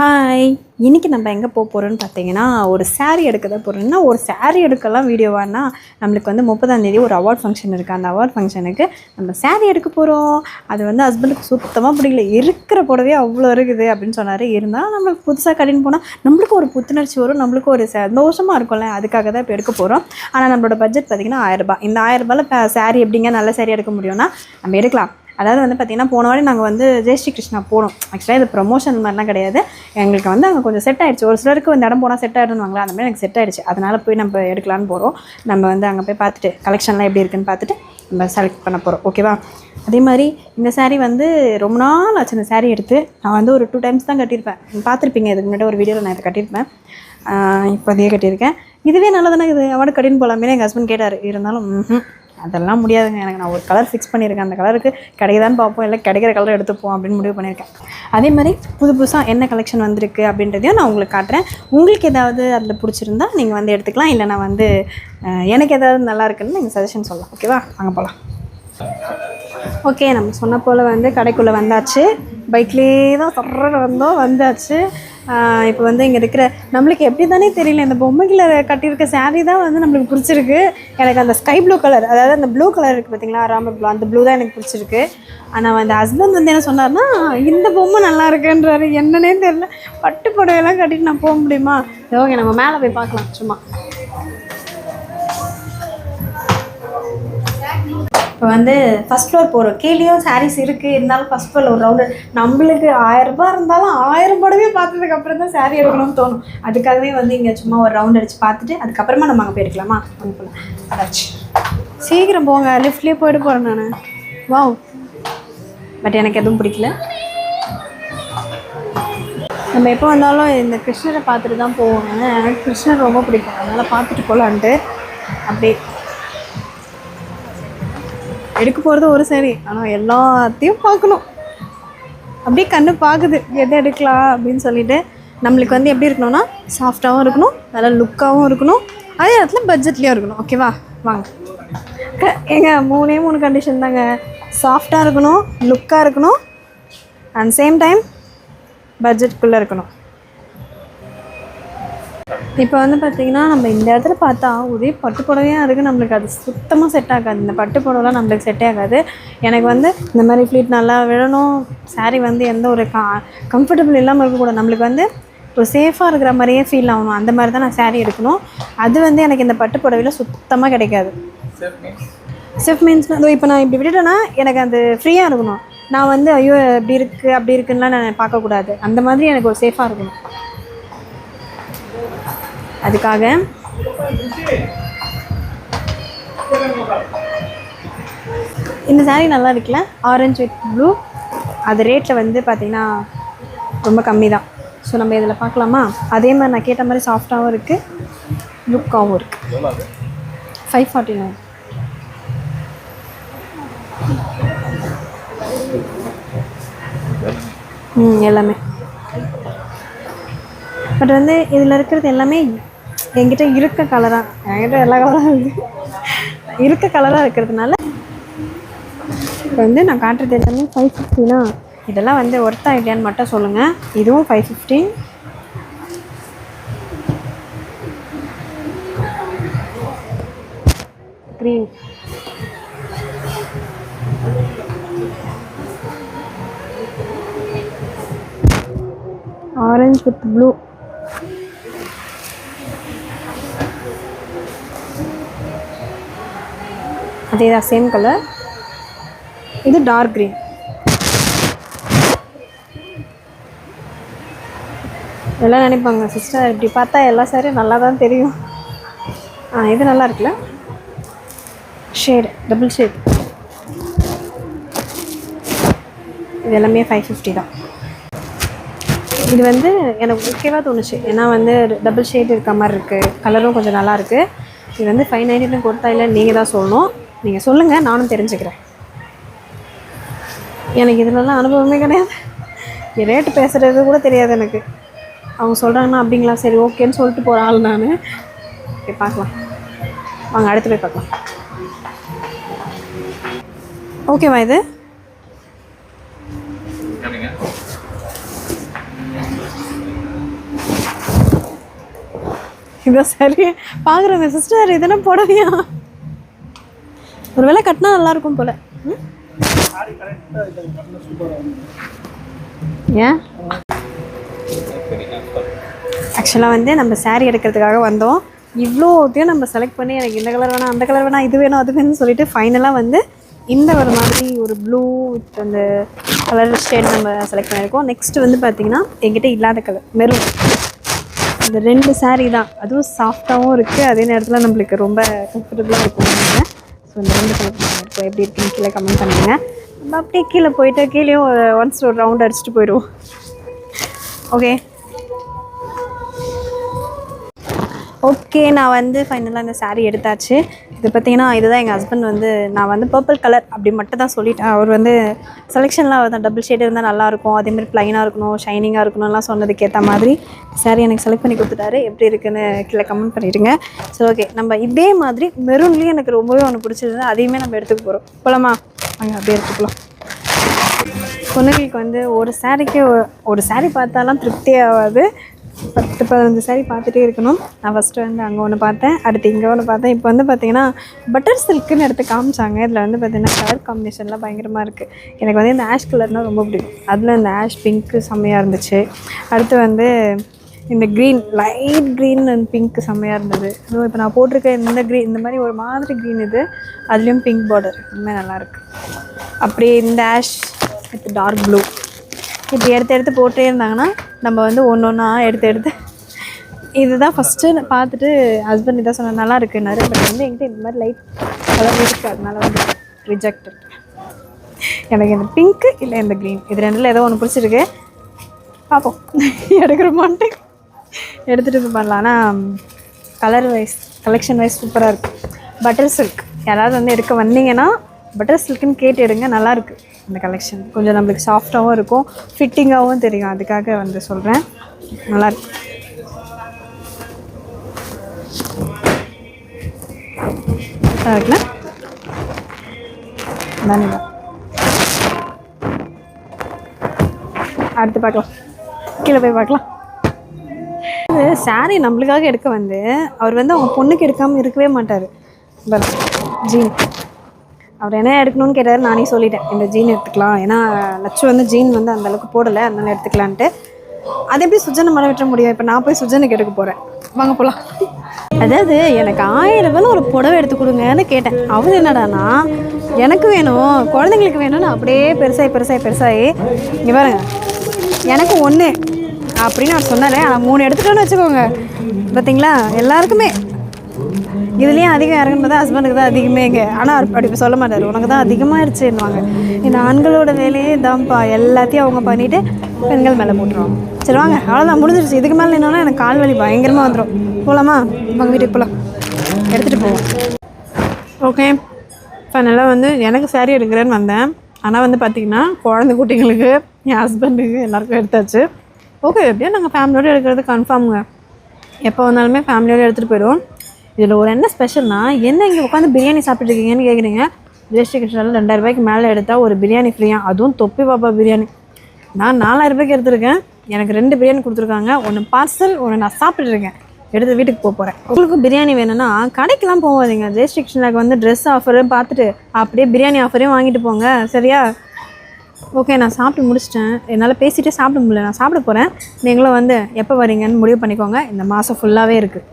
Hi இன்றைக்கி நம்ம எங்கே போக போகிறோம்னு பார்த்தீங்கன்னா ஒரு சாரீ எடுக்க தான் போகிறோம்னா ஒரு சாரீ எடுக்கலாம் வீடியோவானா நம்மளுக்கு வந்து முப்பதாந்தேதி ஒரு அவார்ட் ஃபங்க்ஷன் இருக்குது அந்த அவார்ட் ஃபங்க்ஷனுக்கு நம்ம சாரீ எடுக்க போகிறோம் அது வந்து ஹஸ்பண்டுக்கு சுத்தமாக பிடிக்கல. இருக்கிற புடவையே அவ்வளோ இருக்குது அப்படின்னு சொன்னார். இருந்தாலும் நம்மளுக்கு புதுசாக கட்டின்னு போனால் நம்மளுக்கு ஒரு புத்துணர்ச்சி வரும். நம்மளுக்கு ஒரு சந்தோஷமாக இருக்கும்ல. அதுக்காக தான் இப்போ எடுக்க போகிறோம் ஆனால் நம்மளோட பட்ஜெட் பார்த்திங்கன்னா ஆயிரரூபா இந்த ஆயிரரூபாயில் இப்போ சாரீ எப்படிங்க நல்ல சாரீ எடுக்க முடியும்னா நம்ம எடுக்கலாம். அதாவது வந்து பார்த்திங்கன்னா போன வாரம் நாங்கள் வந்து ஜெயஸ்ரீ கிருஷ்ணா போனோம். ஆக்சுவலாக இது ப்ரொமோஷன் மாதிரிலாம் கிடையாது. எங்களுக்கு வந்து அங்கே கொஞ்சம் செட் ஆகிடுச்சு ஒரு சிலருக்கு இந்த இடம் போனால் செட் ஆகிடுவாங்களா அந்த மாதிரி எனக்கு செட் ஆகிடுச்சு அதனால் போய் நம்ம எடுக்கலான்னு போகிறோம் நம்ம வந்து அங்கே போய் பார்த்துட்டு கலெக்ஷன்லாம் எப்படி இருக்குன்னு பார்த்துட்டு நம்ம செலக்ட் பண்ண போகிறோம் ஓகேவா அதே மாதிரி இந்த சாரீ வந்து ரொம்ப நாள் ஆச்சு இந்த சாரீ எடுத்து. நான் வந்து ஒரு டூ டைம்ஸ் தான் கட்டியிருப்பேன். பார்த்துருப்பீங்க இதுக்கு முன்னாடி ஒரு வீடியோவில் நான் இதை கட்டியிருப்பேன். இப்போ அதையே கட்டியிருக்கேன். இதுவே நல்லதானே இது அவனை கட்டின்னு போகலாமே எங்கள் ஹஸ்பண்ட் கேட்டார். இருந்தாலும் அதெல்லாம் முடியாதுங்க. எனக்கு நான் ஒரு கலர் ஃபிக்ஸ் பண்ணியிருக்கேன். அந்த கலருக்கு கிடைக்குதான்னு பார்ப்போம். இல்லை கிடைக்கிற கலர் எடுத்துப்போம் அப்படின்னு முடிவு பண்ணியிருக்கேன். அதே மாதிரி புது புதுசாக என்ன கலெக்ஷன் வந்திருக்கு அப்படின்றதையும் நான் உங்களுக்கு காட்டுறேன். உங்களுக்கு ஏதாவது அதில் பிடிச்சிருந்தா நீங்கள் வந்து எடுத்துக்கலாம். இல்லை நான் வந்து எனக்கு ஏதாவது நல்லா இருக்குன்னு நீங்கள் சஜஷன் சொல்லலாம். ஓகேவா வாங்க போகலாம் ஓகே நம்ம சொன்ன போல் வந்து கடைக்குள்ளே வந்தாச்சு. பைக்லேயே தான் சொல்கிற வந்தோம் வந்தாச்சு. இப்போ வந்து இங்கே இருக்கிற நம்மளுக்கு எப்படி தானே தெரியல இந்த பொம்மைகளை கட்டியிருக்க சாரீ தான் வந்து நம்மளுக்கு பிடிச்சிருக்கு. எனக்கு அந்த ஸ்கை ப்ளூ கலர் அதாவது அந்த ப்ளூ கலர் இருக்குது பார்த்தீங்களா ராமர் ப்ளூ அந்த ப்ளூ தான் எனக்கு பிடிச்சிருக்கு. ஆனால் அந்த ஹஸ்பண்ட் வந்து என்ன சொன்னார்னா இந்த பொம்மை நல்லா இருக்குன்றாரு என்னன்னே தெரியல. பட்டு புடவையெல்லாம் கட்டிட்டு நான் போக முடியுமா? ஓகே நம்ம மேலே போய் பார்க்கலாம் சும்மா. இப்போ வந்து ஃபஸ்ட் ஃப்ளோர் போகிறோம் கீழேயும் சாரீஸ் இருக்குது இருந்தாலும் ஃபஸ்ட் ஃப்ளோர் ஒரு ரவுண்டு நம்மளுக்கு ஆயிரம் ரூபாய் இருந்தாலும் ஆயிரம் புடவே பார்த்ததுக்கு அப்புறம் தான் சாரீ எடுக்கணும்னு தோணும். அதுக்காகவே வந்து இங்கே சும்மா ஒரு ரவுண்ட் அடித்து பார்த்துட்டு அதுக்கப்புறமா நம்ம அங்கே போயிருக்கலாமா? எடுக்கலாமா போகலாம் அதாச்சு. சீக்கிரம் போங்க. லிஃப்ட்லேயே போயிட்டு போகிறேன் நான். வாவ். பட் எனக்கு எதுவும் பிடிக்கல. நம்ம எப்போ வந்தாலும் இந்த கிருஷ்ணரை பார்த்துட்டு தான் போவோங்க எனக்கு கிருஷ்ணர் ரொம்ப பிடிக்கும். அதனால் பார்த்துட்டு போகலான்ட்டு அப்படியே எடுக்க போகிறது ஒரு சரி ஆனால் எல்லாத்தையும் பார்க்கணும். அப்படியே கண்ணு பார்க்குது எதை எடுக்கலாம் அப்படின்னு சொல்லிட்டு. நம்மளுக்கு வந்து எப்படி இருக்கணும்னா சாஃப்டாகவும் இருக்கணும் நல்லா லுக்காகவும் இருக்கணும். அதே இடத்துல பட்ஜெட்லேயும் இருக்கணும். ஓகேவா வாங்க. க- ஏங்க மூணே மூணு கண்டிஷன் தாங்க. சாஃப்டாக இருக்கணும் லுக்காக இருக்கணும் அண்ட் சேம் டைம் பட்ஜெட்குள்ளே இருக்கணும். இப்போ வந்து பார்த்தீங்கன்னா நம்ம இந்த இடத்துல பார்த்தா ஒரே பட்டு புடவையாக இருக்குது நம்மளுக்கு அது சுத்தமாக செட் ஆகாது. இந்த பட்டு புடவைலாம் நம்மளுக்கு செட்டே ஆகாது. எனக்கு வந்து இந்த மாதிரி ஃப்ளீட் நல்லா விழணும் saree வந்து எந்த ஒரு கா கம்ஃபர்டபுள் இல்லாமல் இருக்கக்கூடாது. நம்மளுக்கு வந்து ஒரு சேஃபாக இருக்கிற மாதிரியே ஃபீல் ஆகணும். அந்த மாதிரி தான் நான் saree எடுக்கணும். அது வந்து எனக்கு இந்த பட்டு புடவையில் சுத்தமாக கிடைக்காது. செஃப் மீன்ஸ் இப்போ நான் இப்படி விட்டுட்டேன்னா எனக்கு அது ஃப்ரீயாக இருக்கணும். நான் வந்து ஐயோ இப்படி இருக்குது அப்படி இருக்குன்னுலாம் நான் பார்க்கக்கூடாது. அந்த மாதிரி எனக்கு ஒரு சேஃபாக இருக்கணும். அதுக்காக இந்த சாரீ நல்லா இருக்குல்ல? ஆரஞ்சு வித் ப்ளூ அது ரேட்டில் வந்து பார்த்திங்கன்னா ரொம்ப கம்மி தான் ஸோ நம்ம இதில் பார்க்கலாமா? அதே மாதிரி நான் கேட்ட மாதிரி சாஃப்டாகவும் இருக்குது லுக்காகவும் இருக்குது ஃபைவ் ஃபார்ட்டி நைன் ம் எல்லாமே. பட் வந்து இதில் இருக்கிறது எல்லாமே என்கிட்ட இருக்க கலராக என்கிட்ட எல்லா கலராக இருக்குது இருக்க. கலராக இருக்கிறதுனால இப்போ வந்து நான் காட்டுறது எல்லாமே ஃபைவ் ஃபிஃப்டினா இதெல்லாம் வந்து ஒர்த்தா இல்லையான்னு மட்டும் சொல்லுங்கள் இதுவும் five fifty green orange with blue அதே தான் சேம் கலர் இது டார்க் க்ரீன் எல்லாம் நினைப்பாங்க சிஸ்டர் இப்படி பார்த்தா எல்லா சாரியும் நல்லா தான் தெரியும். ஆ இது நல்லா இருக்குல்ல? ஷேடு டபுள் ஷேட் இது எல்லாமே ஃபைவ் ஃபிஃப்டி தான். இது வந்து எனக்கு ஓகேவாக தோணுச்சு. ஏன்னா வந்து டபுள் ஷேட் இருக்க மாதிரி இருக்குது கலரும் கொஞ்சம் நல்லா இருக்குது இது வந்து ஃபைவ் நைன்டின்னு கொடுத்தா இல்லை நீங்கள் தான் சொல்லணும். நீங்கள் சொல்லுங்கள் நானும் தெரிஞ்சுக்கிறேன். எனக்கு இதுலலாம் அனுபவமே கிடையாது. ரேட்டு பேசுகிறது கூட தெரியாது எனக்கு. அவங்க சொல்கிறாங்கன்னா அப்படிங்களா? சரி ஓகேன்னு சொல்லிட்டு போகிற ஆள் நான். ஓகே பார்க்கலாம். வாங்க அடுத்து போய் பார்க்கலாம். ஓகேவா இது? இதோ சரி பார்க்குறேங்க சிஸ்டர் இதெல்லாம் புடவையா? ஒரு வேளை கட்டினா நல்லா இருக்கும் போல. ம்? ஏன்? ஆக்சுவலாக வந்து நம்ம saree எடுக்கிறதுக்காக வந்தோம். இவ்வளோத்தையும் நம்ம செலக்ட் பண்ணி எனக்கு இந்த கலர் வேணாம் அந்த கலர் வேணாம் இது வேணும் அது வேணும்னு சொல்லிட்டு ஃபைனலாக வந்து இந்த ஒரு மாதிரி ஒரு ப்ளூ வித் அந்த கலர் ஷேட் நம்ம செலக்ட் பண்ணியிருக்கோம். நெக்ஸ்ட் வந்து பார்த்திங்கன்னா எங்கிட்ட இல்லாத கலர் மெரூன் இந்த ரெண்டு சாரீ தான். அதுவும் சாஃப்டாகவும் இருக்குது அதே நேரத்தில் நம்மளுக்கு ரொம்ப கம்ஃபர்டபுளாக இருக்கும். நினைக்கிறேன் ரெண்டு கலர் இருக்கும். எப்படி இருக்குன்னு கீழே கமெண்ட் பண்ணுங்க. நம்ம அப்படியே கீழே போயிட்டு கீழேயும் ஒன்ஸ் ஒரு ரவுண்ட் அடிச்சுட்டு போயிடுவோம். ஓகே ஓகே நான் வந்து ஃபைனலாக இந்த சாரீ எடுத்தாச்சு. இது பார்த்தீங்கன்னா இதுதான் எங்கள் ஹஸ்பண்ட் வந்து நான் வந்து பர்பிள் கலர் அப்படி மட்டும் தான் சொல்லிட்டேன் அவர் வந்து செலெக்ஷன்லாம் வந்து டபுள் ஷேட் இருந்தால் நல்லாயிருக்கும். அதேமாதிரி ப்ளைனாக இருக்கணும் ஷைனிங்காக இருக்கணும்லாம் சொன்னதுக்கு ஏற்ற மாதிரி saree எனக்கு செலக்ட் பண்ணி கொடுத்துட்டாரு. எப்படி இருக்குன்னு கீழே கமெண்ட் பண்ணிடுங்க. சரி ஓகே நம்ம இதே மாதிரி மெரூன்லேயும் எனக்கு ரொம்பவே ஒன்று பிடிச்சிருந்தது. அதையுமே நம்ம எடுத்துக்க போகிறோம் போலாமா? அங்கே அப்படியே எடுத்துக்கலாம் பொண்ணுங்களுக்கு வந்து ஒரு சாரிக்கு ஒரு saree பார்த்தாலாம் திருப்தி ஆகாது பத்து பதினஞ்சு சாரி பார்த்துட்டே இருக்கணும். நான் ஃபஸ்ட்டு வந்து அங்கே ஒன்று பார்த்தேன் அடுத்து இங்கே ஒன்று பார்த்தேன். இப்போ வந்து பார்த்தீங்கன்னா பட்டர் சில்க்குன்னு எடுத்து காமிச்சாங்க. இதில் வந்து பார்த்தீங்கன்னா கலர் காம்பினேஷன்லாம் பயங்கரமாக இருக்குது எனக்கு வந்து இந்த ஆஷ் கலர்னால் ரொம்ப பிடிக்கும். அதில் இந்த ஆஷ் பிங்க்கு செம்மையாக இருந்துச்சு. அடுத்து வந்து இந்த green light green and pink செம்மையாக இருந்தது. அதுவும் இப்போ நான் போட்டிருக்க இந்த க்ரீன் இந்த மாதிரி ஒரு மாதிரி க்ரீன் இது அதுலேயும் பிங்க் பார்டர் இன்னுமே நல்லாயிருக்கு அப்படியே இந்த ஆஷ் வித் டார்க் ப்ளூ இப்படி எடுத்து எடுத்து போட்டே இருந்தாங்கன்னா நம்ம வந்து ஒன்று ஒன்றா எடுத்து எடுத்து இதுதான் ஃபஸ்ட்டு பார்த்துட்டு ஹஸ்பண்ட் இதான் சொன்ன நல்லா இருக்குன்னாரு பட் வந்து என்கிட்ட இந்த மாதிரி லைட் கலர் இருக்குது அதனால வந்து ரிஜெக்டட் எனக்கு இந்த பிங்க்கு இல்லை இந்த க்ரீன் இது ரெண்டில் ஏதோ ஒன்று பிடிச்சிருக்கு. பார்ப்போம் எடுக்கிறோமான்ட்டு எடுத்துகிட்டு இது பண்ணலாம். ஆனால் கலர் வைஸ் கலெக்ஷன் வைஸ் சூப்பராக இருக்குது பட்டர் சில்க் யாராவது வந்து எடுக்க வந்தீங்கன்னா பட்டர் சில்க்குன்னு கேட்டு எடுங்க நல்லாயிருக்கு இந்த கலெக்ஷன் கொஞ்சம் நம்மளுக்கு சாஃப்டாகவும் இருக்கும் ஃபிட்டிங்காகவும் தெரியும். அதுக்காக வந்து சொல்கிறேன் நல்லாயிருக்கு இருக்குல்ல தானே அடுத்து பார்க்கலாம். கீழே போய் பார்க்கலாம். இது சாரி நம்மளுக்காக எடுக்க வந்து அவர் வந்து அவங்க பொண்ணுக்கு எடுக்காமல் இருக்கவே மாட்டார். ஜீன். அவர் என்ன எடுக்கணும்னு கேட்டார் நானே சொல்லிட்டேன் இந்த ஜீன் எடுத்துக்கலாம். ஏன்னா லட்சு வந்து ஜீன் வந்து அந்த அளவுக்கு போடலை அதனால எடுத்துக்கலான்ட்டு. அது எப்படி சுஜனை மரம் வெட்ட முடியும்? இப்போ நான் போய் சுஜனுக்கு எடுக்க போகிறேன் வாங்க போகலாம் அதாவது எனக்கு ஆயிரம் ரூபாய் ஒரு புடவை எடுத்து கொடுங்கன்னு கேட்டேன். அவர் என்னடானா எனக்கு வேணும் குழந்தைங்களுக்கு வேணும்னு அப்படியே பெருசாகி பெருசாகி பெருசாகி இங்கே பாருங்க. எனக்கு ஒன்று அப்படின்னு அவர் சொன்னார். ஆனால் மூணு எடுத்துட்டோன்னு வச்சுக்கோங்க. பார்த்தீங்களா எல்லாருக்குமே. இதுலேயும் அதிகம் யாருக்குன்னு பார்த்தா ஹஸ்பண்டுக்கு தான் அதிகமே இங்கே. ஆனால் அப்படி சொல்ல மாட்டார். உனக்கு தான் அதிகமாகிடுச்சுன்னுவாங்க இந்த ஆண்களோட வேலையே தான்ப்பா எல்லாத்தையும் அவங்க பண்ணிவிட்டு பெண்கள் மேலே போட்டுருவாங்க. சரி வாங்க அவ்வளோதான் முடிஞ்சிருச்சு. இதுக்கு மேலே என்னன்னா எனக்கு கால் வலி பயங்கரமாக வந்துடும் போகலாமா உங்கள் வீட்டுக்கு போகலாம் எடுத்துகிட்டு போவோம். ஓகே ஃபைனலாக வந்து எனக்கு சேரீ எடுக்கிறேன்னு வந்தேன். ஆனால் வந்து பார்த்திங்கன்னா குழந்தை குட்டிங்களுக்கு என் ஹஸ்பண்டுக்கு எல்லாருக்கும் எடுத்தாச்சு. ஓகே எப்படியோ நாங்கள் ஃபேமிலியோடு எடுக்கிறது கன்ஃபார்முங்க எப்போ வந்தாலுமே ஃபேமிலியோடு எடுத்துகிட்டு போயிடுவோம். இதில் ஒரு என்ன ஸ்பெஷல்னா என்ன இங்கே உட்காந்து பிரியாணி சாப்பிட்ருக்கீங்கன்னு கேட்குறீங்க ஜெயஸ்ரீ கிருஷ்ணாவில் ரெண்டாயிரம் ரூபாய்க்கு மேலே எடுத்தால் ஒரு பிரியாணி ஃப்ரீயாக அதுவும் தொப்பி பாப்பா பிரியாணி. நான் நாலாயிரம் ரூபாய்க்கு எடுத்திருக்கேன். எனக்கு ரெண்டு பிரியாணி கொடுத்துருக்காங்க. ஒன்று பார்சல் ஒன்று நான் சாப்பிட்டுட்டு எடுத்து வீட்டுக்கு போக போகிறேன் உங்களுக்கு பிரியாணி வேணும்னா கடைக்கெலாம் போகாதீங்க. ஜெயஸ்ரீ கிருஷ்ணாக்கு வந்து ட்ரெஸ் ஆஃபரு பார்த்துட்டு அப்படியே பிரியாணி ஆஃபரையும் வாங்கிட்டு போங்க. சரியா? ஓகே நான் சாப்பிட்டு முடிச்சிட்டேன். என்னால் பேசிகிட்டே சாப்பிட முடியல. நான் சாப்பிட போகிறேன் நீங்களும் வந்து எப்போ வரீங்கன்னு முடிவு பண்ணிக்கோங்க. இந்த மாதம் ஃபுல்லாகவே இருக்குது